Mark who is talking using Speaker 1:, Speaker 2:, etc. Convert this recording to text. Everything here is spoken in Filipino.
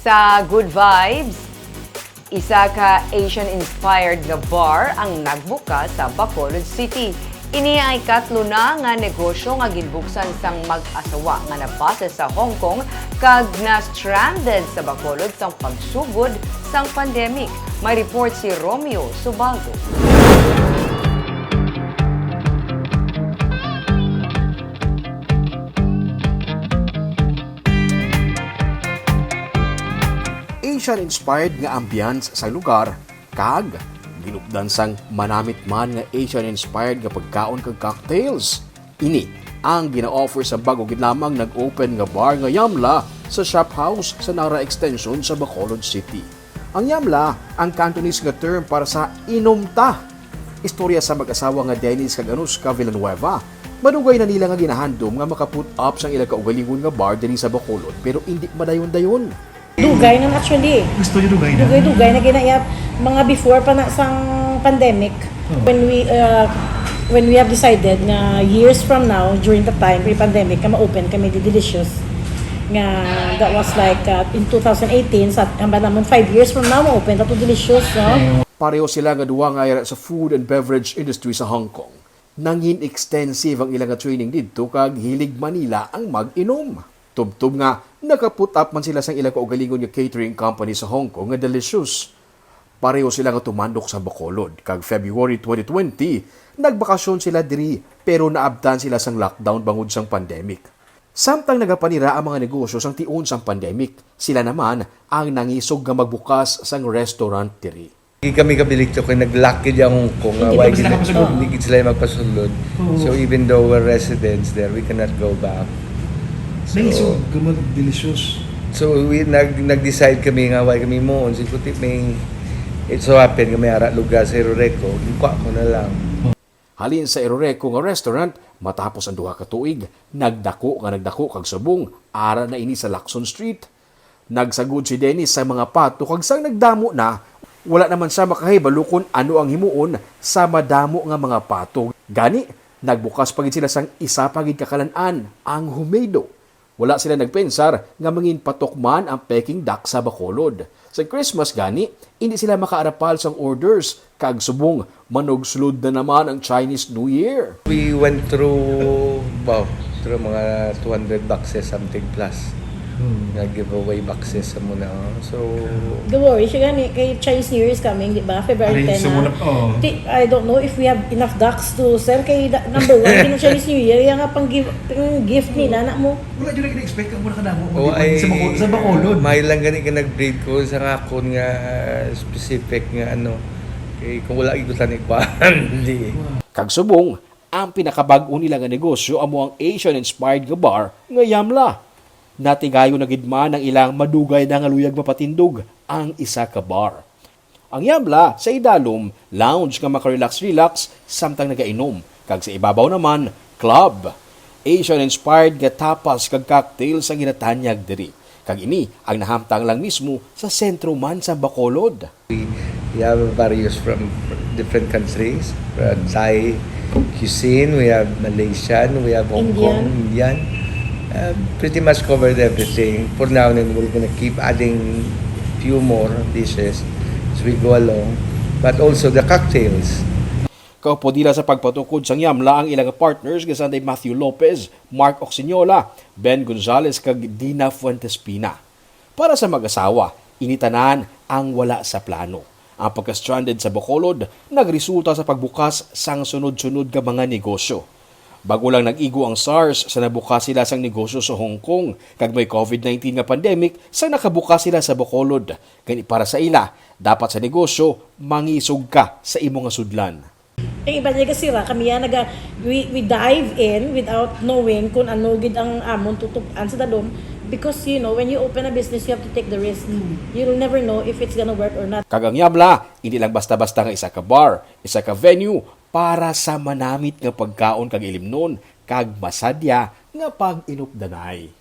Speaker 1: Sa Good Vibes, isa ka Asian-inspired nga bar ang nagbuka sa Bacolod City. Ini ay katlo na nga negosyo nga ginbuksan sang mag-asawa nga nabase sa Hong Kong kag na stranded sa Bacolod sang pagsugod sang pandemic. May report si Romeo Subaldo.
Speaker 2: Asian-inspired nga ambience sa lugar, kag ginupdan sang manamit man nga Asian-inspired nga pagkaon kag cocktails. Ini ang gina-offer sa bago gid lamang nag-open nga bar nga Yamla sa shop house sa Nara Extension sa Bacolod City. Ang Yamla, ang Cantonese nga term para sa inumta. Istorya sa mag-asawa nga Dennis kag Anuska Villanueva. Manugay na nila nga ginahandom nga makaput up sang ilang kaugalingon nga bar dinhi sa Bacolod pero hindi madayon-dayon.
Speaker 3: Dugay na actually.
Speaker 4: Gusto niyo dugay na?
Speaker 3: Dugay-dugay na ginayap mga before pa na sang pandemic when we uh, when we have decided na years from now during the time pre-pandemic ka ma-open kami di delicious nga that was like uh, in 2018 sa hamba namon 5 years from now ma-open to delicious no
Speaker 2: Pareho sila nga duwa nga sa food and beverage industry sa Hong Kong. Nangin extensive ang ilang nga training didto kag hilig Manila ang mag-inom. Tubtub nga nakaput up man sila sang ilang kaugalingon nga catering company sa Hong Kong nga Delicious. Pareho sila nga tumandok sa Bacolod kag February 2020 nagbakasyon sila diri pero naabdan sila sang lockdown bangod sang pandemic. Samtang nagapanira ang mga negosyo sang tiun sang pandemic, sila naman ang nangisog nga magbukas sang restaurant diri.
Speaker 5: Hindi kami kabilik to kay naglaki di ang Hong Kong.
Speaker 4: Hindi pa sila.
Speaker 5: Hindi gid sila magpasulod. So even though we're residents there, we cannot go back.
Speaker 4: May so, gumag delicious.
Speaker 5: So we nag nag-decide kami nga why kami mo si kuti may it so happen kami ara lugar sa Roreco, gikuha ko na lang.
Speaker 2: Halin sa Eroreco nga restaurant, matapos ang duha ka tuig, nagdako nga nagdako kag subong, ara na ini sa Lacson Street. Nagsagod si Dennis sa mga pato kag sang nagdamo na, wala naman sa makahibalo kung ano ang himuon sa madamo nga mga pato. Gani, nagbukas pagid sila sang isa pagid kakalanan, ang Humedo. Wala sila nagpensar nga mangin patok man ang Peking duck sa Bacolod. Sa Christmas gani, hindi sila makaarapal sang orders kag subong manugslod na naman ang Chinese New Year.
Speaker 5: We went through wow, through mga 200 boxes something plus.
Speaker 4: Hmm.
Speaker 5: Nga giveaway boxes sa muna. So
Speaker 3: Don't worry, siya gani kay Chinese New Year is coming, di ba? February
Speaker 4: Ay,
Speaker 3: 10
Speaker 4: so
Speaker 3: na.
Speaker 4: muna- oh.
Speaker 3: Di- I don't know if we have enough ducks to sell kay da- number one, kay Chinese New Year, yung nga pang give, pang gift ni nana mo.
Speaker 4: Wala dyan na expect ang muna ka damo.
Speaker 5: Oh, ay,
Speaker 4: sa, Bacolod, sa Bacolod.
Speaker 5: May lang gani ka nag-breed ko sa ngakon nga specific nga ano. Kay kung wala igutan ni Kwan, hindi.
Speaker 2: Kag subong, ang pinakabag-o nila nga negosyo amo ang Asian-inspired nga bar nga Yamla. Natigayo na gidma ng ilang madugay na nga luyag mapatindog ang isa ka bar. Ang Yamla sa idalom, lounge nga makarelax-relax samtang nagainom. Kag sa ibabaw naman, club. Asian-inspired nga tapas kag cocktails ang ginatanyag diri. Kag ini ang nahamtang lang mismo sa sentro man sa Bacolod.
Speaker 5: We have various from different countries. From Thai cuisine, we have Malaysian, we have Hong Kong, Indian. Uh, pretty much covered everything. For now, and we're gonna keep adding few more dishes as we go along. But also the cocktails.
Speaker 2: Kaupo nila sa pagpatukod sang Yamla ang ilang partners nga sanday Matthew Lopez, Mark Oxiniola, Ben Gonzalez kag Dina Fuentespina. Para sa mag-asawa, initanan ang wala sa plano. Ang pagka-stranded sa Bacolod nagresulta sa pagbukas sang sunod-sunod nga mga negosyo. Bago lang nag-igo ang SARS sa nabukas sila sang negosyo sa Hong Kong kag may COVID-19 nga pandemic sa nakabukas sila sa Bacolod. Kani para sa ila, dapat sa negosyo mangisog ka sa imo nga sudlan.
Speaker 3: Ang iba niya kasi ra, kami yan naga, we, we dive in without knowing kung ano gid ang amon tutupan sa dadom. Because, you know, when you open a business, you have to take the risk. You'll never know if it's gonna work or not.
Speaker 2: Kagang yabla, hindi lang basta-basta nga isa ka bar, isa ka venue para sa manamit nga pagkaon kag ilimnon kag masadya nga pag inupdanay.